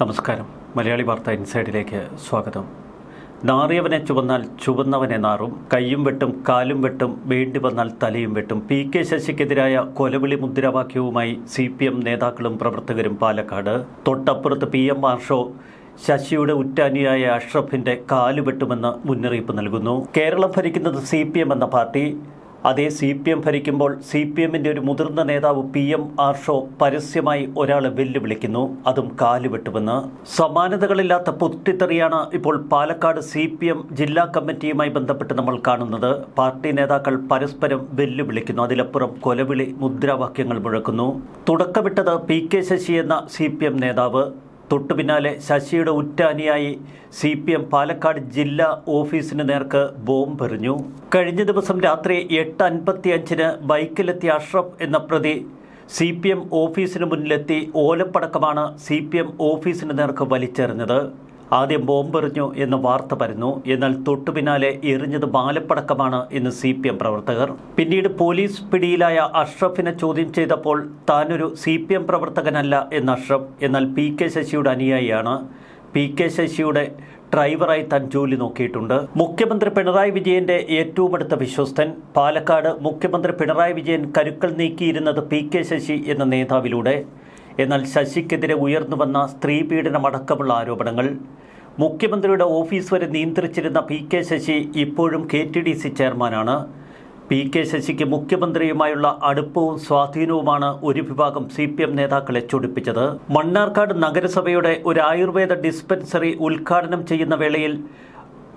നമസ്കാരം. മലയാളി വാർത്ത ഇൻസൈഡിലേക്ക് സ്വാഗതം. നാറിയവനെ ചുവന്നാൽ ചുവന്നവനെ നാറും കയ്യും വെട്ടും കാലും വെട്ടും വേണ്ടി വന്നാൽ തലയും വെട്ടും. പി കെ ശശിക്കെതിരായ കൊലവിളി മുദ്രാവാക്യവുമായി സി പി എം നേതാക്കളും പ്രവർത്തകരും പാലക്കാട്. തൊട്ടപ്പുറത്ത് പി എം മാർഷോ ശശിയുടെ ഉറ്റാനിയായ അഷ്റഫിന്റെ കാലുവെട്ടുമെന്ന് മുന്നറിയിപ്പ് നൽകുന്നു. കേരളം ഭരിക്കുന്നത് സി പി എം എന്ന പാർട്ടി. അതേ സി പി എം ഭരിക്കുമ്പോൾ സി പി എമ്മിന്റെ ഒരു മുതിർന്ന നേതാവ് പി എം ആർഷോ പരസ്യമായി ഒരാളെ വെല്ലുവിളിക്കുന്നു. അതും കാലുവെട്ടുമെന്ന്. സമാനതകളില്ലാത്ത പൊട്ടിത്തെറിയാണ് ഇപ്പോൾ പാലക്കാട് സി പി എം ജില്ലാ കമ്മിറ്റിയുമായി ബന്ധപ്പെട്ട് നമ്മൾ കാണുന്നത്. പാർട്ടി നേതാക്കൾ പരസ്പരം വെല്ലുവിളിക്കുന്നു. അതിലപ്പുറം കൊലവിളി മുദ്രാവാക്യങ്ങൾ മുഴക്കുന്നു. തുടക്കമിട്ടത് പി കെ ശശി എന്ന സി പി എം നേതാവ്. തൊട്ടു പിന്നാലെ ശശിയുടെ ഉറ്റ അനുയായി സി പി എം പാലക്കാട് ജില്ലാ ഓഫീസിന് നേർക്ക് ബോംബെറിഞ്ഞു കഴിഞ്ഞ ദിവസം രാത്രി എട്ട് അൻപത്തി അഞ്ചിന് ബൈക്കിലെത്തിയ അഷ്റഫ് എന്ന പ്രതി സി പി എം ഓഫീസിന് മുന്നിലെത്തി ഓലപ്പടക്കമാണ് സി പി എം ഓഫീസിന് നേർക്ക് വലിച്ചെറിഞ്ഞത്. ആദ്യം ബോംബെറിഞ്ഞു എന്ന വാർത്ത പരന്നു. എന്നാൽ തൊട്ടു പിന്നാലെ എറിഞ്ഞത് ബാലപ്പടക്കമാണ് എന്ന് സി പി എം പ്രവർത്തകർ. പിന്നീട് പോലീസ് പിടിയിലായ അഷ്റഫിനെ ചോദ്യം ചെയ്തപ്പോൾ താനൊരു സി പി എം പ്രവർത്തകനല്ല എന്ന അഷ്റഫ്. എന്നാൽ പി കെ ശശിയുടെ അനുയായിയാണ്. പി കെ ശശിയുടെ ഡ്രൈവറായി താൻ ജോലി നോക്കിയിട്ടുണ്ട്. മുഖ്യമന്ത്രി പിണറായി വിജയന്റെ ഏറ്റവും അടുത്ത വിശ്വസ്തൻ. പാലക്കാട് മുഖ്യമന്ത്രി പിണറായി വിജയൻ കരുക്കൾ നീക്കിയിരുന്നത് പി കെ ശശി എന്ന നേതാവിലൂടെ. എന്നാൽ ശശിക്കെതിരെ ഉയർന്നു വന്ന സ്ത്രീ പീഡനമടക്കമുള്ള ആരോപണങ്ങൾ. മുഖ്യമന്ത്രിയുടെ ഓഫീസ് വരെ നിയന്ത്രിച്ചിരുന്ന പി കെ ശശി ഇപ്പോഴും കെ ടി ഡി സി ചെയർമാനാണ്. പി കെ ശശിക്ക് മുഖ്യമന്ത്രിയുമായുള്ള അടുപ്പവും സ്വാധീനവുമാണ് ഒരു വിഭാഗം സി പി എം നേതാക്കളെ ചൊടിപ്പിച്ചത്. മണ്ണാർക്കാട് നഗരസഭയുടെ ഒരു ആയുർവേദ ഡിസ്പെൻസറി ഉദ്ഘാടനം ചെയ്യുന്ന വേളയിൽ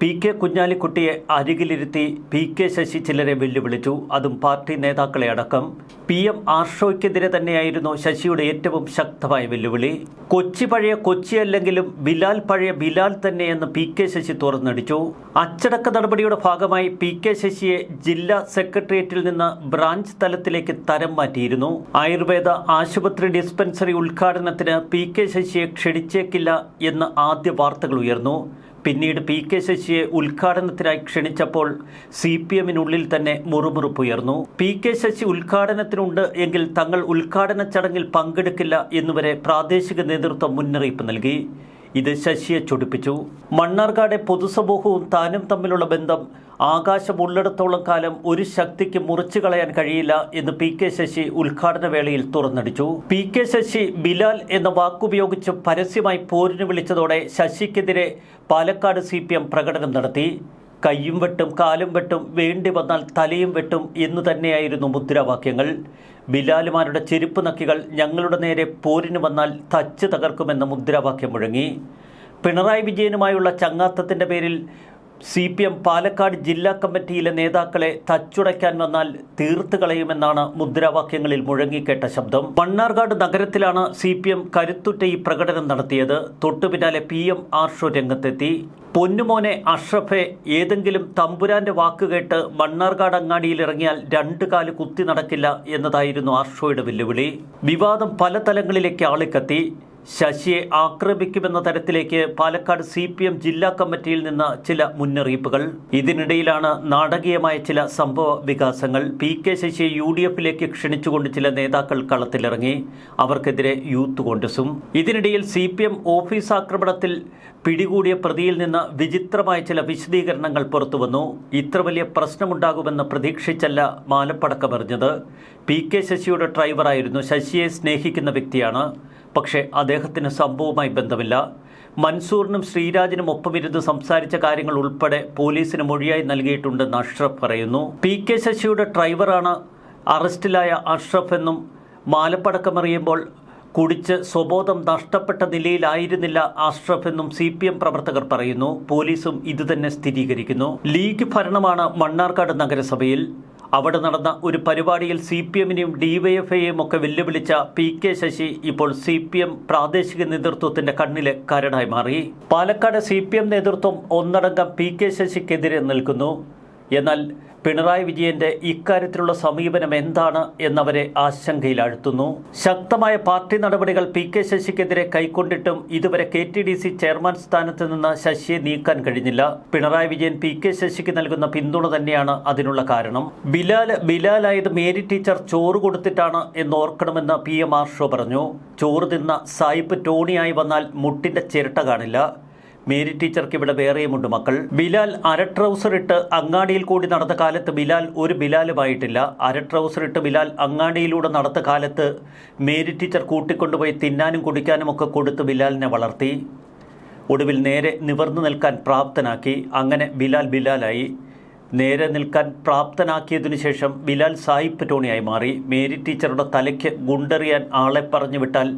പി കെ കുഞ്ഞാലിക്കുട്ടിയെ അരികിലിരുത്തി പി കെ ശശി ചിലരെ വെല്ലുവിളിച്ചു. അതും പാർട്ടി നേതാക്കളെ അടക്കം. പി എം ആർഷോയ്ക്കെതിരെ തന്നെയായിരുന്നു ശശിയുടെ ഏറ്റവും ശക്തമായ വെല്ലുവിളി. കൊച്ചി പഴയ കൊച്ചി അല്ലെങ്കിലും ബിലാൽ പഴയ ബിലാൽ തന്നെയെന്ന് പി കെ ശശി തുറന്നടിച്ചു. അച്ചടക്ക നടപടിയുടെ ഭാഗമായി പി കെ ശശിയെ ജില്ലാ സെക്രട്ടേറിയറ്റിൽ നിന്ന് ബ്രാഞ്ച് തലത്തിലേക്ക് തരം മാറ്റിയിരുന്നു. ആയുർവേദ ആശുപത്രി ഡിസ്പെൻസറി ഉദ്ഘാടനത്തിന് പി കെ ശശിയെ ക്ഷണിച്ചേക്കില്ല എന്ന് ആദ്യ വാർത്തകൾ ഉയർന്നു. പിന്നീട് പി കെ ശശിയെ ഉദ്ഘാടനത്തിനായി ക്ഷണിച്ചപ്പോൾ സി പി എമ്മിനുള്ളിൽ തന്നെ മുറുമുറുപ്പുയർന്നു. പി കെ ശശി ഉദ്ഘാടനത്തിനുണ്ട് എങ്കിൽ തങ്ങൾ ഉദ്ഘാടന ചടങ്ങിൽ പങ്കെടുക്കില്ല എന്നുവരെ പ്രാദേശിക നേതൃത്വം മുന്നറിയിപ്പ് നൽകി. ഇത് ശശിയെ ചൊടിപ്പിച്ചു. മണ്ണാർക്കാടെ പൊതുസമൂഹവും താനും തമ്മിലുള്ള ബന്ധം ആകാശമുള്ളിടത്തോളം കാലം ഒരു ശക്തിക്ക് മുറിച്ചു കളയാൻ കഴിയില്ല എന്ന് പി കെ ശശി ഉദ്ഘാടന വേളയിൽ തുറന്നടിച്ചു. പി കെ ശശി ബിലാൽ എന്ന വാക്കുപയോഗിച്ച് പരസ്യമായി പോരിന് വിളിച്ചതോടെ ശശിക്കെതിരെ പാലക്കാട് സി പ്രകടനം നടത്തി. കയ്യും വെട്ടും കാലും വെട്ടും വേണ്ടി വന്നാൽ തലയും വെട്ടും എന്ന് തന്നെയായിരുന്നു മുദ്രാവാക്യങ്ങൾ. ബിലാലുമാരുടെ ചെരുപ്പ് നക്കികൾ ഞങ്ങളുടെ നേരെ പോരിന് വന്നാൽ തച്ച് തകർക്കുമെന്ന മുദ്രാവാക്യം മുഴങ്ങി. പിണറായി വിജയനുമായുള്ള ചങ്ങാത്തത്തിന്റെ പേരിൽ സി പി എം പാലക്കാട് ജില്ലാ കമ്മിറ്റിയിലെ നേതാക്കളെ തച്ചുടയ്ക്കാൻ വന്നാൽ തീർത്ത് കളയുമെന്നാണ് മുദ്രാവാക്യങ്ങളിൽ മുഴങ്ങിക്കേട്ട ശബ്ദം. മണ്ണാർക്കാട് നഗരത്തിലാണ് സി പി എം കരുത്തുറ്റ ഈ പ്രകടനം നടത്തിയത്. തൊട്ടു പിന്നാലെ പി എം ആർഷോ രംഗത്തെത്തി. പൊന്നുമോനെ അഷ്റഫെ ഏതെങ്കിലും തമ്പുരാന്റെ വാക്കുകേട്ട് മണ്ണാർക്കാട് അങ്ങാടിയിൽ ഇറങ്ങിയാൽ രണ്ട് കാൽ കുത്തി നടക്കില്ല എന്നതായിരുന്നു ആർഷോയുടെ വെല്ലുവിളി. വിവാദം പല തലങ്ങളിലേക്ക് ആളിക്കത്തി. ശശിയെ ആക്രമിക്കുമെന്ന തരത്തിലേക്ക് പാലക്കാട് സി പി എം ജില്ലാ കമ്മിറ്റിയിൽ നിന്ന് ചില മുന്നറിയിപ്പുകൾ. ഇതിനിടയിലാണ് നാടകീയമായ ചില സംഭവ വികാസങ്ങൾ. പി കെ ശശിയെ യു ഡി എഫിലേക്ക് ക്ഷണിച്ചുകൊണ്ട് ചില നേതാക്കൾ കളത്തിലിറങ്ങി. അവർക്കെതിരെ യൂത്ത് കോൺഗ്രസും. ഇതിനിടയിൽ സി പി എം ഓഫീസ് ആക്രമണത്തിൽ പിടികൂടിയ പ്രതിയിൽ നിന്ന് വിചിത്രമായ ചില വിശദീകരണങ്ങൾ പുറത്തുവന്നു. ഇത്ര വലിയ പ്രശ്നമുണ്ടാകുമെന്ന് പ്രതീക്ഷിച്ചല്ല മാലപ്പടക്കമെറിഞ്ഞത് പി കെ ശശിയുടെ ഡ്രൈവറായിരുന്നു ശശിയെ സ്നേഹിക്കുന്ന വ്യക്തിയാണ്. പക്ഷേ അദ്ദേഹത്തിന് സംഭവവുമായി ബന്ധമില്ല. മൻസൂറിനും ശ്രീരാജിനും ഒപ്പമിരുന്ന് സംസാരിച്ച കാര്യങ്ങൾ ഉൾപ്പെടെ പോലീസിന് മൊഴിയായി നൽകിയിട്ടുണ്ടെന്ന് അഷ്റഫ് പറയുന്നു. പി കെ ശശിയുടെ ഡ്രൈവറാണ് അറസ്റ്റിലായ അഷ്റഫ് എന്നും മാലപ്പടക്കമെറിയുമ്പോൾ കുടിച്ച് സ്വബോധം നഷ്ടപ്പെട്ട നിലയിലായിരുന്നില്ല അഷ്റഫ് എന്നും സി പി എം പ്രവർത്തകർ പറയുന്നു. പോലീസും ഇതുതന്നെ സ്ഥിരീകരിക്കുന്നു. ലീഗ് ഭരണമാണ് മണ്ണാർക്കാട് നഗരസഭയിൽ. അവിടെ നടന്ന ഒരു പരിപാടിയിൽ സി പി എമ്മിനെയും ഡിവൈഎഫ്ഐയെയും ഒക്കെ വെല്ലുവിളിച്ച പി കെ ശശി ഇപ്പോൾ സി പി എം പ്രാദേശിക നേതൃത്വത്തിന്റെ കണ്ണിലെ കരടായി മാറി. പാലക്കാട് സി പി എം നേതൃത്വം ഒന്നടങ്കം പി കെ ശശിക്കെതിരെ നിൽക്കുന്നു. എന്നാൽ പിണറായി വിജയന്റെ ഇക്കാര്യത്തിലുള്ള സമീപനം എന്താണ് എന്നവരെ ആശങ്കയിലാഴ്ത്തുന്നു. ശക്തമായ പാർട്ടി നടപടികൾ പി കെ ശശിക്കെതിരെ കൈക്കൊണ്ടിട്ടും ഇതുവരെ K T D C chairman സ്ഥാനത്ത് നിന്ന് ശശിയെ നീക്കാൻ കഴിഞ്ഞില്ല. പിണറായി വിജയൻ പി കെ ശശിക്ക് നൽകുന്ന പിന്തുണ തന്നെയാണ് അതിനുള്ള കാരണം. ബിലാൽ ബിലാലായത് മേരി ടീച്ചർ ചോറ് കൊടുത്തിട്ടാണ് എന്ന് ഓർക്കണമെന്ന് പി എം ആർഷോ പറഞ്ഞു. ചോറ് തിന്ന സായിപ്പ് ടോണിയായി വന്നാൽ മുട്ടിന്റെ ചിരട്ട കാണില്ല. മേരി ടീച്ചർക്ക് ഇവിടെ വേറെയുമുണ്ട് മക്കൾ. ബിലാൽ അര ട്രൗസർ ഇട്ട് അങ്ങാടിയിൽ കൂടി നടന്ന കാലത്ത് ബിലാൽ ഒരു ബിലാലുമായിട്ടില്ല. അര ട്രൗസർ ഇട്ട് ബിലാൽ അങ്ങാടിയിലൂടെ നടന്ന കാലത്ത് മേരി ടീച്ചർ കൂട്ടിക്കൊണ്ടുപോയി തിന്നാനും കുടിക്കാനും ഒക്കെ കൊടുത്ത് ബിലാലിനെ വളർത്തി. ഒടുവിൽ നേരെ നിവർന്നു നിൽക്കാൻ പ്രാപ്തനാക്കി. അങ്ങനെ ബിലാൽ ബിലാലായി. നേരെ നിൽക്കാൻ പ്രാപ്തനാക്കിയതിനു ശേഷം ബിലാൽ സായിപ്പ് ടോണിയായി മാറി. മേരി ടീച്ചറുടെ തലയ്ക്ക് ഗുണ്ടെറിയാൻ ആളെ പറഞ്ഞു വിട്ടാൽ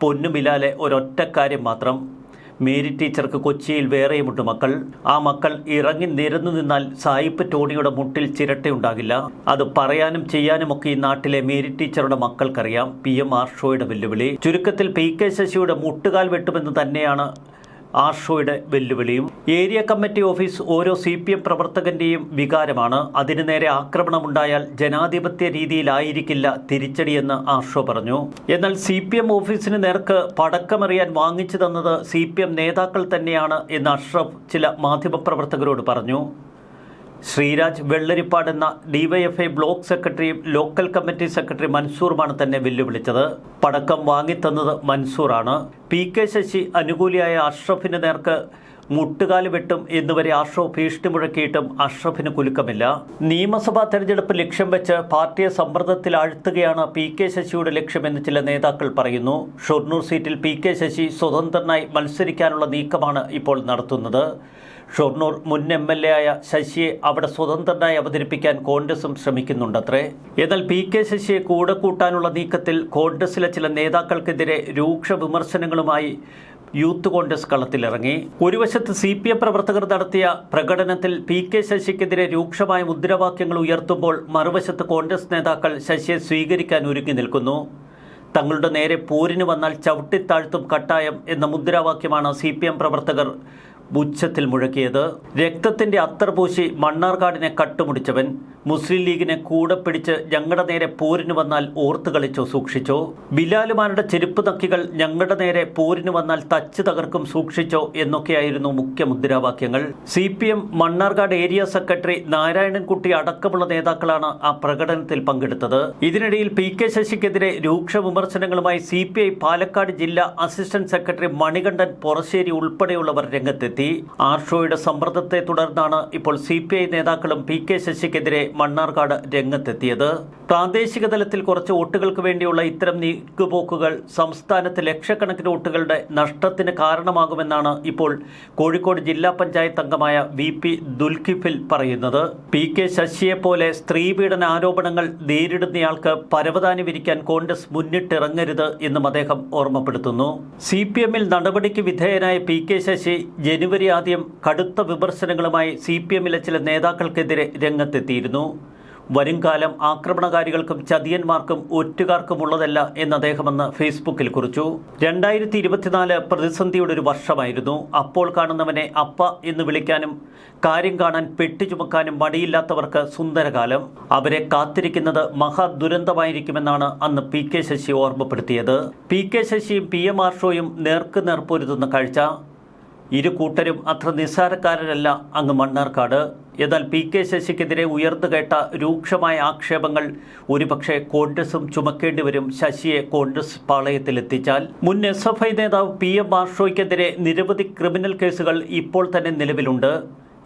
പൊന്നു ബിലാലെ ഒരൊറ്റ കാര്യം മാത്രം. മേരി ടീച്ചർക്ക് കൊച്ചിയിൽ വേറെയുമുണ്ട് മക്കൾ. ആ മക്കൾ ഇറങ്ങി നിരന്നു നിന്നാൽ സായിപ്പ് ടോണിയുടെ മുട്ടിൽ ചിരട്ടയുണ്ടാകില്ല. അത് പറയാനും ചെയ്യാനുമൊക്കെ ഈ നാട്ടിലെ മേരി ടീച്ചറുടെ മക്കൾക്കറിയാം. പി എം ആർഷോയുടെ വെല്ലുവിളി. ചുരുക്കത്തിൽ പി കെ ശശിയുടെ മുട്ടുകാൽ വെട്ടുമെന്ന് തന്നെയാണ് ആർഷോയുടെ വെല്ലുവിളിയും. ഏരിയ കമ്മിറ്റി ഓഫീസ് ഓരോ സി പി എം പ്രവർത്തകന്റെയും വികാരമാണ്. അതിനു നേരെ ആക്രമണമുണ്ടായാൽ ജനാധിപത്യ രീതിയിലായിരിക്കില്ല തിരിച്ചടിയെന്ന് ആർഷോ പറഞ്ഞു. എന്നാൽ സി പി എം ഓഫീസിന് നേർക്ക് പടക്കമെറിയാൻ വാങ്ങിച്ചു തന്നത് സി പി എം നേതാക്കൾ തന്നെയാണ് എന്ന് അഷ്റഫ് ചില മാധ്യമപ്രവർത്തകരോട് പറഞ്ഞു. ശ്രീരാജ് വെള്ളരിപ്പാട് എന്ന ഡിവൈഎഫ്ഐ ബ്ലോക്ക് സെക്രട്ടറിയും ലോക്കൽ കമ്മിറ്റി സെക്രട്ടറി മൻസൂറുമാണ് തന്നെ വെല്ലുവിളിച്ചത്. പടക്കം വാങ്ങിത്തന്നത് മൻസൂറാണ്. പി കെ ശശി അനുകൂലിയായ അഷ്റഫിന് നേർക്ക് മുട്ടുകാൽ വെട്ടും എന്നുവരെ അഷ്റഫ് ഭീഷണി മുഴക്കിയിട്ടും അഷ്റഫിന് കുലുക്കമില്ല. നിയമസഭാ തെരഞ്ഞെടുപ്പ് ലക്ഷ്യം വെച്ച് പാർട്ടിയെ സമ്മർദ്ദത്തിൽ ആഴ്ത്തുകയാണ് പി കെ ശശിയുടെ ലക്ഷ്യമെന്ന് ചില നേതാക്കൾ പറയുന്നു. ഷൊർണൂർ സീറ്റിൽ പി കെ ശശി സ്വതന്ത്രനായി മത്സരിക്കാനുള്ള നീക്കമാണ് ഇപ്പോൾ നടത്തുന്നത്. ഷൊർണൂർ മുൻ എം എൽ എ ആയ ശശിയെ അവിടെ സ്വതന്ത്രനായി അവതരിപ്പിക്കാൻ കോൺഗ്രസും ശ്രമിക്കുന്നുണ്ടത്രേ. എന്നാൽ പി കെ ശശിയെ കൂടെ കൂട്ടാനുള്ള നീക്കത്തിൽ കോൺഗ്രസിലെ ചില നേതാക്കൾക്കെതിരെ രൂക്ഷ വിമർശനങ്ങളുമായി യൂത്ത് കോൺഗ്രസ് കളത്തിലിറങ്ങി. ഒരു വശത്ത് സി പി എം പ്രവർത്തകർ നടത്തിയ പ്രകടനത്തിൽ പി കെ ശശിക്കെതിരെ രൂക്ഷമായ മുദ്രാവാക്യങ്ങൾ ഉയർത്തുമ്പോൾ മറുവശത്ത് കോൺഗ്രസ് നേതാക്കൾ ശശിയെ സ്വീകരിക്കാൻ ഒരുങ്ങി നിൽക്കുന്നു. തങ്ങളുടെ നേരെ പോരിന് വന്നാൽ ചവിട്ടിത്താഴ്ത്തും കട്ടായം എന്ന മുദ്രാവാക്യമാണ് സി പ്രവർത്തകർ ഉച്ചത്തിൽ മുഴക്കിയത്. രക്തത്തിന്റെ അത്തർ പൂശി മണ്ണാർക്കാടിനെ കട്ടുമുടിച്ചവൻ. മുസ്ലിം ലീഗിനെ കൂടെ പിടിച്ച് ഞങ്ങളുടെ നേരെ പോരിന് വന്നാൽ ഓർത്ത് കളിച്ചോ സൂക്ഷിച്ചോ. ബിലാലുമാരുടെ ചെരുപ്പ് നക്കികൾ ഞങ്ങളുടെ നേരെ പോരിന് വന്നാൽ തച്ച് തകർക്കും സൂക്ഷിച്ചോ എന്നൊക്കെയായിരുന്നു മുഖ്യ മുദ്രാവാക്യങ്ങൾ. C P M Mannarkkad area secretary Narayanankutty അടക്കമുള്ള നേതാക്കളാണ് ആ പ്രകടനത്തിൽ പങ്കെടുത്തത്. ഇതിനിടയിൽ പി കെ ശശിക്കെതിരെ രൂക്ഷ വിമർശനങ്ങളുമായി സി പാലക്കാട് ജില്ലാ അസിസ്റ്റന്റ് സെക്രട്ടറി മണികണ്ഠൻ പൊറശ്ശേരി ഉൾപ്പെടെയുള്ളവർ രംഗത്തെത്തി. ആർഷോയുടെ സമ്മർദ്ദത്തെ തുടർന്നാണ് ഇപ്പോൾ സി പി ഐ നേതാക്കളും പി കെ ശശിക്കെതിരെ മണ്ണാർക്കാട് രംഗത്തെത്തിയത്. പ്രാദേശിക തലത്തിൽ കുറച്ച് വോട്ടുകൾക്ക് വേണ്ടിയുള്ള ഇത്തരം നീക്കുപോക്കുകൾ സംസ്ഥാനത്ത് ലക്ഷക്കണക്കിന് വോട്ടുകളുടെ നഷ്ടത്തിന് കാരണമാകുമെന്നാണ് ഇപ്പോൾ കോഴിക്കോട് ജില്ലാ പഞ്ചായത്ത് അംഗമായ വി പി ദുൽഖിഫിൽ പറയുന്നത്. പി കെ ശശിയെ പോലെ സ്ത്രീപീഡന ആരോപണങ്ങൾ നേരിടുന്നയാൾക്ക് പരവതാനി വിരിക്കാൻ കോൺഗ്രസ് മുന്നിട്ടിറങ്ങരുത് എന്നും അദ്ദേഹം ഓർമ്മപ്പെടുത്തുന്നു. സി പി എമ്മിൽ നടപടിക്ക് വിധേയനായ പി കെ ശശി ജനുവരി ആദ്യം കടുത്ത വിമർശനങ്ങളുമായി സി പി എമ്മിലെ ചില നേതാക്കൾക്കെതിരെ രംഗത്തെത്തിയിരുന്നു. വരുംകാലം ആക്രമണകാരികൾക്കും ചതിയന്മാർക്കും ഒറ്റുകാർക്കുമുള്ളതല്ല എന്ന് അദ്ദേഹമെന്ന് ഫേസ്ബുക്കിൽ കുറിച്ചു. രണ്ടായിരത്തി ഇരുപത്തിനാല് പ്രതിസന്ധിയുടെ ഒരു വർഷമായിരുന്നു. അപ്പോൾ കാണുന്നവനെ അപ്പ എന്ന് വിളിക്കാനും കാര്യം കാണാൻ പെട്ടി ചുമക്കാനും മടിയില്ലാത്തവർക്ക് സുന്ദരകാലം. അവരെ കാത്തിരിക്കുന്നത് മഹാദുരന്തമായിരിക്കുമെന്നാണ് അന്ന് പി കെ ശശി ഓർമ്മപ്പെടുത്തിയത്. പി കെ ശശിയും പി എം ആർഷോയും നേർക്കുനേർപ്പൊരുതുന്ന കാഴ്ച. ഇരു കൂട്ടരും അത്ര നിസ്സാരക്കാരനല്ല അങ്ങ് മണ്ണാർക്കാട്. എന്നാൽ പി കെ ശശിക്കെതിരെ ഉയർന്നു കേട്ട രൂക്ഷമായ ആക്ഷേപങ്ങൾ ഒരുപക്ഷെ കോൺഗ്രസും ചുമക്കേണ്ടി വരും. ശശിയെ കോൺഗ്രസ് പാളയത്തിലെത്തിച്ചാൽ മുൻ എസ് എഫ് ഐ നേതാവ് പി എം ആർഷോയ്ക്കെതിരെ നിരവധി ക്രിമിനൽ കേസുകൾ ഇപ്പോൾ തന്നെ നിലവിലുണ്ട്.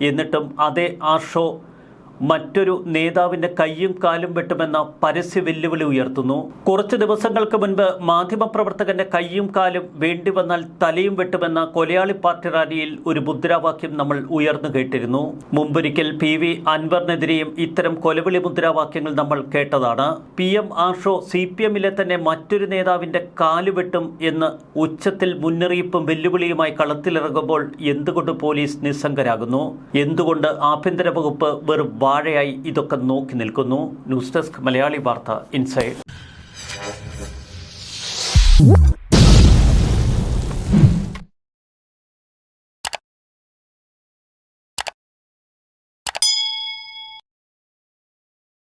എന്നിട്ടും അതേ ആർഷോ മറ്റൊരു നേതാവിന്റെ കയ്യും കാലും വെട്ടുമെന്ന പരസ്യ വെല്ലുവിളി ഉയർത്തുന്നു. കുറച്ചു ദിവസങ്ങൾക്ക് മുൻപ് മാധ്യമപ്രവർത്തകന്റെ കയ്യും കാലും വേണ്ടി വന്നാൽ തലയും വെട്ടുമെന്ന കൊലയാളി പാർട്ടി റാലിയിൽ ഒരു മുദ്രാവാക്യം നമ്മൾ ഉയർന്നു കേട്ടിരുന്നു. മുമ്പൊരിക്കൽ പി വി അൻവറിനെതിരെയും ഇത്തരം കൊലവിളി മുദ്രാവാക്യങ്ങൾ നമ്മൾ കേട്ടതാണ്. P M Arsho C P എമ്മിലെ തന്നെ മറ്റൊരു നേതാവിന്റെ കാലു വെട്ടും എന്ന് ഉച്ചത്തിൽ മുന്നറിയിപ്പും വെല്ലുവിളിയുമായി കളത്തിലിറങ്ങുമ്പോൾ എന്തുകൊണ്ട് പോലീസ് നിസ്സംഗരാകുന്നു? എന്തുകൊണ്ട് ആഭ്യന്തര വകുപ്പ് വെറും വാഴയായി ഇതൊക്കെ നോക്കി നിൽക്കുന്നു. ന്യൂസ് ഡെസ്ക് മലയാളി വാർത്ത ഇൻസൈഡ്.